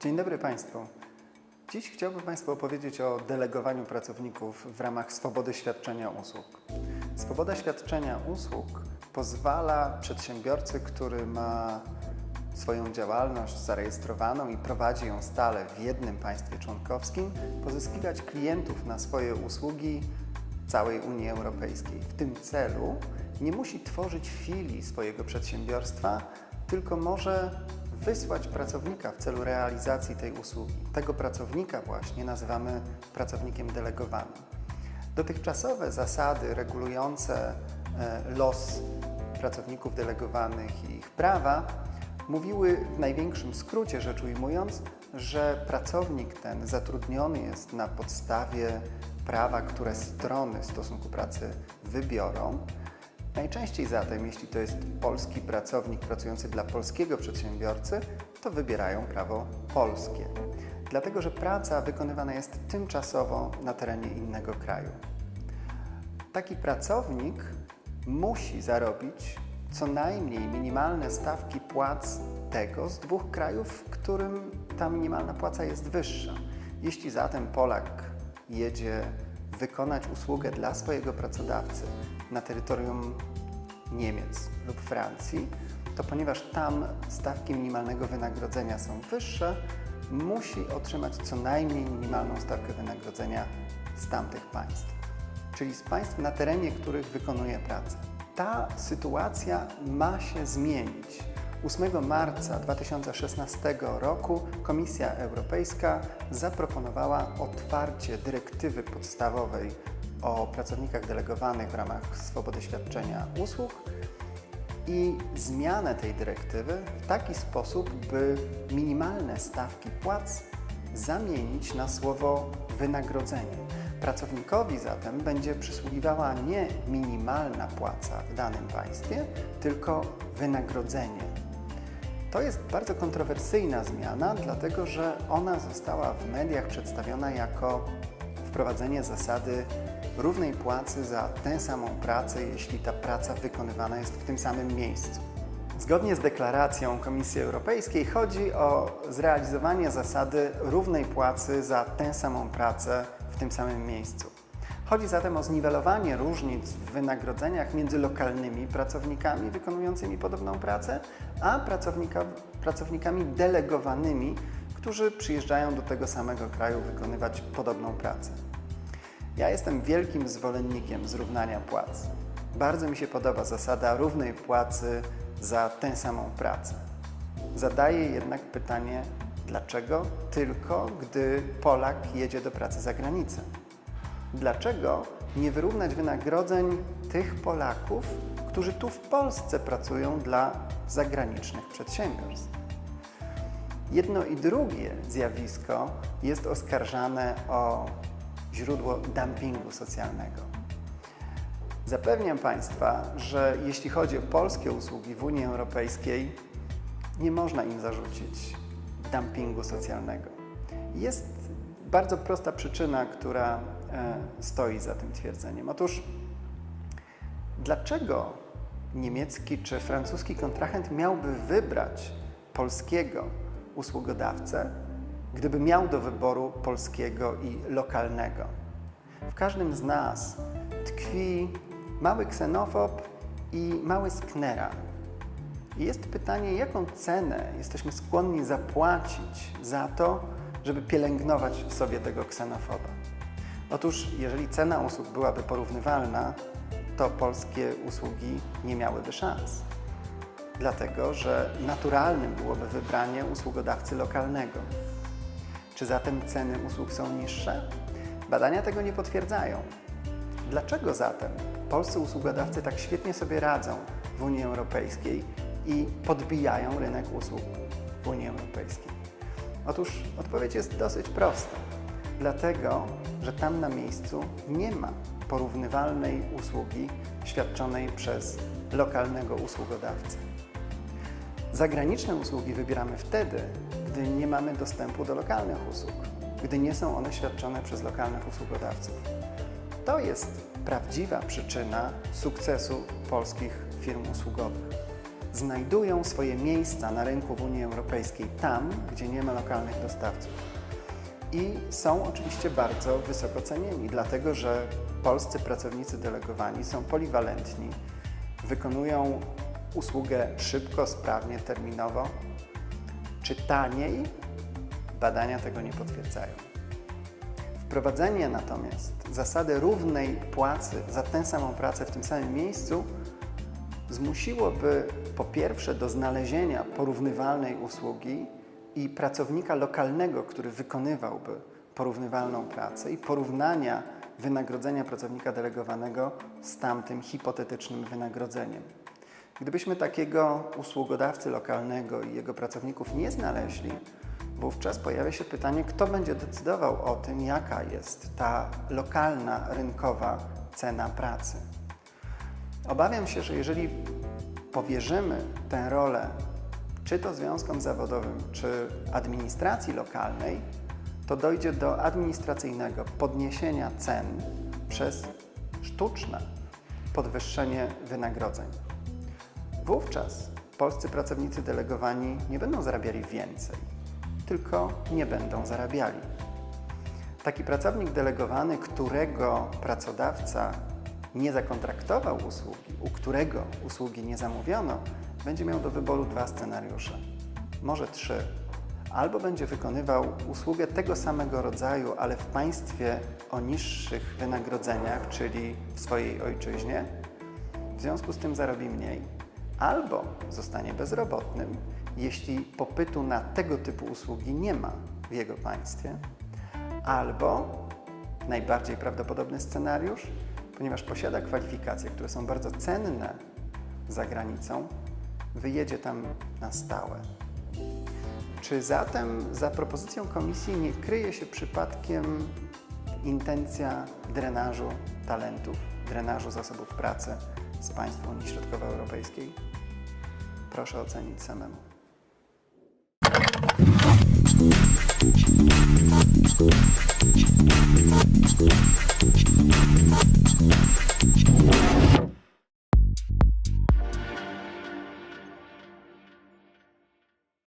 Dzień dobry Państwu. Dziś chciałbym Państwu opowiedzieć o delegowaniu pracowników w ramach swobody świadczenia usług. Swoboda świadczenia usług pozwala przedsiębiorcy, który ma swoją działalność zarejestrowaną i prowadzi ją stale w jednym państwie członkowskim, pozyskiwać klientów na swoje usługi całej Unii Europejskiej. W tym celu nie musi tworzyć filii swojego przedsiębiorstwa, tylko może wysłać pracownika w celu realizacji tej usługi. Tego pracownika właśnie nazywamy pracownikiem delegowanym. Dotychczasowe zasady regulujące e, los pracowników delegowanych i ich prawa mówiły w największym skrócie rzecz ujmując, że pracownik ten zatrudniony jest na podstawie prawa, które strony stosunku pracy wybiorą. Najczęściej zatem, jeśli to jest polski pracownik pracujący dla polskiego przedsiębiorcy, to wybierają prawo polskie, dlatego że praca wykonywana jest tymczasowo na terenie innego kraju. Taki pracownik musi zarobić co najmniej minimalne stawki płac tego z dwóch krajów, w którym ta minimalna płaca jest wyższa. Jeśli zatem Polak jedzie wykonać usługę dla swojego pracodawcy na terytorium Niemiec lub Francji, to ponieważ tam stawki minimalnego wynagrodzenia są wyższe, musi otrzymać co najmniej minimalną stawkę wynagrodzenia z tamtych państw, czyli z państw, na terenie których wykonuje pracę. Ta sytuacja ma się zmienić. 8 marca 2016 roku Komisja Europejska zaproponowała otwarcie dyrektywy podstawowej o pracownikach delegowanych w ramach swobody świadczenia usług i zmianę tej dyrektywy w taki sposób, by minimalne stawki płac zamienić na słowo wynagrodzenie. Pracownikowi zatem będzie przysługiwała nie minimalna płaca w danym państwie, tylko wynagrodzenie. To jest bardzo kontrowersyjna zmiana, dlatego że ona została w mediach przedstawiona jako wprowadzenie zasady równej płacy za tę samą pracę, jeśli ta praca wykonywana jest w tym samym miejscu. Zgodnie z deklaracją Komisji Europejskiej chodzi o zrealizowanie zasady równej płacy za tę samą pracę w tym samym miejscu. Chodzi zatem o zniwelowanie różnic w wynagrodzeniach między lokalnymi pracownikami wykonującymi podobną pracę, a pracownika, pracownikami delegowanymi, którzy przyjeżdżają do tego samego kraju wykonywać podobną pracę. Ja jestem wielkim zwolennikiem zrównania płac. Bardzo mi się podoba zasada równej płacy za tę samą pracę. Zadaję jednak pytanie, dlaczego tylko gdy Polak jedzie do pracy za granicę? Dlaczego nie wyrównać wynagrodzeń tych Polaków, którzy tu w Polsce pracują dla zagranicznych przedsiębiorstw? Jedno i drugie zjawisko jest oskarżane o źródło dumpingu socjalnego. Zapewniam Państwa, że jeśli chodzi o polskie usługi w Unii Europejskiej, nie można im zarzucić dumpingu socjalnego. Jest bardzo prosta przyczyna, która stoi za tym twierdzeniem. Otóż, dlaczego niemiecki czy francuski kontrahent miałby wybrać polskiego usługodawcę, gdyby miał do wyboru polskiego i lokalnego? W każdym z nas tkwi mały ksenofob i mały sknera. Jest pytanie, jaką cenę jesteśmy skłonni zapłacić za to, żeby pielęgnować w sobie tego ksenofoba. Otóż, jeżeli cena usług byłaby porównywalna, to polskie usługi nie miałyby szans. Dlatego, że naturalnym byłoby wybranie usługodawcy lokalnego. Czy zatem ceny usług są niższe? Badania tego nie potwierdzają. Dlaczego zatem polscy usługodawcy tak świetnie sobie radzą w Unii Europejskiej i podbijają rynek usług w Unii Europejskiej? Otóż odpowiedź jest dosyć prosta. Dlatego, że tam na miejscu nie ma porównywalnej usługi świadczonej przez lokalnego usługodawcę. Zagraniczne usługi wybieramy wtedy, gdy nie mamy dostępu do lokalnych usług, gdy nie są one świadczone przez lokalnych usługodawców. To jest prawdziwa przyczyna sukcesu polskich firm usługowych. Znajdują swoje miejsca na rynku w Unii Europejskiej tam, gdzie nie ma lokalnych dostawców. I są oczywiście bardzo wysoko cenieni, dlatego że polscy pracownicy delegowani są poliwalentni, wykonują usługę szybko, sprawnie, terminowo czy taniej. Badania tego nie potwierdzają. Wprowadzenie natomiast zasady równej płacy za tę samą pracę w tym samym miejscu zmusiłoby po pierwsze do znalezienia porównywalnej usługi i pracownika lokalnego, który wykonywałby porównywalną pracę i porównania wynagrodzenia pracownika delegowanego z tamtym hipotetycznym wynagrodzeniem. Gdybyśmy takiego usługodawcy lokalnego i jego pracowników nie znaleźli, wówczas pojawia się pytanie, kto będzie decydował o tym, jaka jest ta lokalna, rynkowa cena pracy. Obawiam się, że jeżeli powierzymy tę rolę czy to związkom zawodowym, czy administracji lokalnej, to dojdzie do administracyjnego podniesienia cen przez sztuczne podwyższenie wynagrodzeń. Wówczas polscy pracownicy delegowani nie będą zarabiali więcej, tylko nie będą zarabiali. Taki pracownik delegowany, którego pracodawca nie zakontraktował usługi, u którego usługi nie zamówiono, będzie miał do wyboru dwa scenariusze, może trzy. Albo będzie wykonywał usługę tego samego rodzaju, ale w państwie o niższych wynagrodzeniach, czyli w swojej ojczyźnie, w związku z tym zarobi mniej, albo zostanie bezrobotnym, jeśli popytu na tego typu usługi nie ma w jego państwie, albo najbardziej prawdopodobny scenariusz, ponieważ posiada kwalifikacje, które są bardzo cenne za granicą, wyjedzie tam na stałe. Czy zatem za propozycją komisji nie kryje się przypadkiem intencja drenażu talentów, drenażu zasobów pracy z państw Unii Środkowoeuropejskiej? Proszę ocenić samemu.